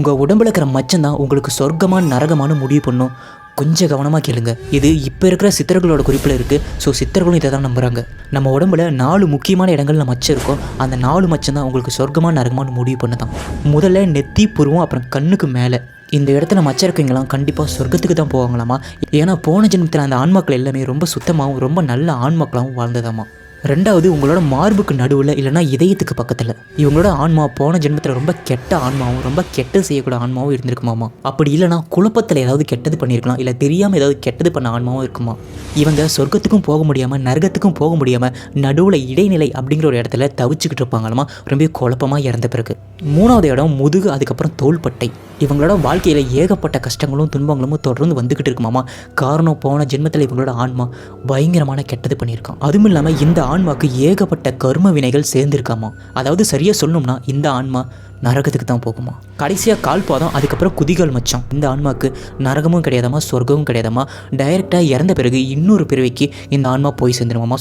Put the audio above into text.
உங்கள் உடம்புல இருக்கிற மச்சம் தான் உங்களுக்கு சொர்க்கமான நரகமான முடிவு பண்ணும். கொஞ்சம் கவனமாக கேளுங்க. இது இப்போ இருக்கிற சித்தர்களோட குறிப்பில் இருக்குது ஸோ சித்தர்களும் இதை தான் நம்புகிறாங்க நம்ம உடம்புல நாலு முக்கியமான இடங்கள்ல மச்சம் இருக்கும். அந்த நாலு மச்சம் தான் உங்களுக்கு சொர்க்கமான நரகமான முடிவு பண்ணுதான். முதல்ல நெத்தி புருவம் அப்புறம் கண்ணுக்கு மேலே. இந்த இடத்துல மச்சம் இருக்கவங்களாம் கண்டிப்பாக சொர்க்கத்துக்கு தான் போவாங்களாமா? ஏன்னா போன ஜென்மத்தில் அந்த ஆன்மாக்கள் எல்லாமே ரொம்ப சுத்தமாகவும் ரொம்ப நல்ல ஆன்மாக்களாகவும் வாழ்ந்ததாமா? ரெண்டாவது உங்களோட மார்புக்கு நடுவில் இல்லைன்னா இதயத்துக்கு பக்கத்தில். இவங்களோட ஆன்மா போன ஜென்மத்தில் ரொம்ப கெட்ட ஆன்மாவும் ரொம்ப கெட்டது செய்யக்கூடிய ஆன்மாவும் இருந்திருக்குமாமா. அப்படி இல்லைனா குழப்பத்தில் ஏதாவது கெட்டது பண்ணியிருக்கலாம் இல்லை தெரியாமல் ஏதாவது கெட்டது பண்ண ஆன்மாவும் இருக்குமா? இவங்க சொர்க்கத்துக்கும் போக முடியாமல் நரகத்துக்கும் போக முடியாமல் நடுவில் இடைநிலை அப்படிங்கிற ஒரு இடத்துல தவிச்சுக்கிட்டு இருப்பாங்களாமா? ரொம்ப குழப்பமாக இறந்த பிறகு. மூணாவது இடம் முதுகு அதுக்கப்புறம் தோள்பட்டை. இவங்களோட வாழ்க்கையில் ஏகப்பட்ட கஷ்டங்களும் துன்பங்களும் தொடர்ந்து வந்துக்கிட்டு இருக்குமாமா? காரணம் போன ஜென்மத்தில் இவங்களோட ஆன்மா பயங்கரமான கெட்டது பண்ணியிருக்கான். அதுவும் இல்லாமல் இந்த ஆன்மாக்கு ஏகப்பட்ட கர்ம வினைகள் சேர்ந்துருக்காமா? அதாவது சரியாக சொல்லணும்னா இந்த ஆன்மா நரகத்துக்கு தான் போகுமா? கடைசியாக கால் பாதம் அதுக்கப்புறம் குதிகால் மச்சம் இந்த ஆன்மாவுக்கு நரகமும் கிடையாதாமா சொர்க்கமும் கிடையாதாமா டைரெக்டாக இறந்த பிறகு இன்னொரு பிறவிக்கு இந்த ஆன்மா போய் சேர்ந்துருமாமா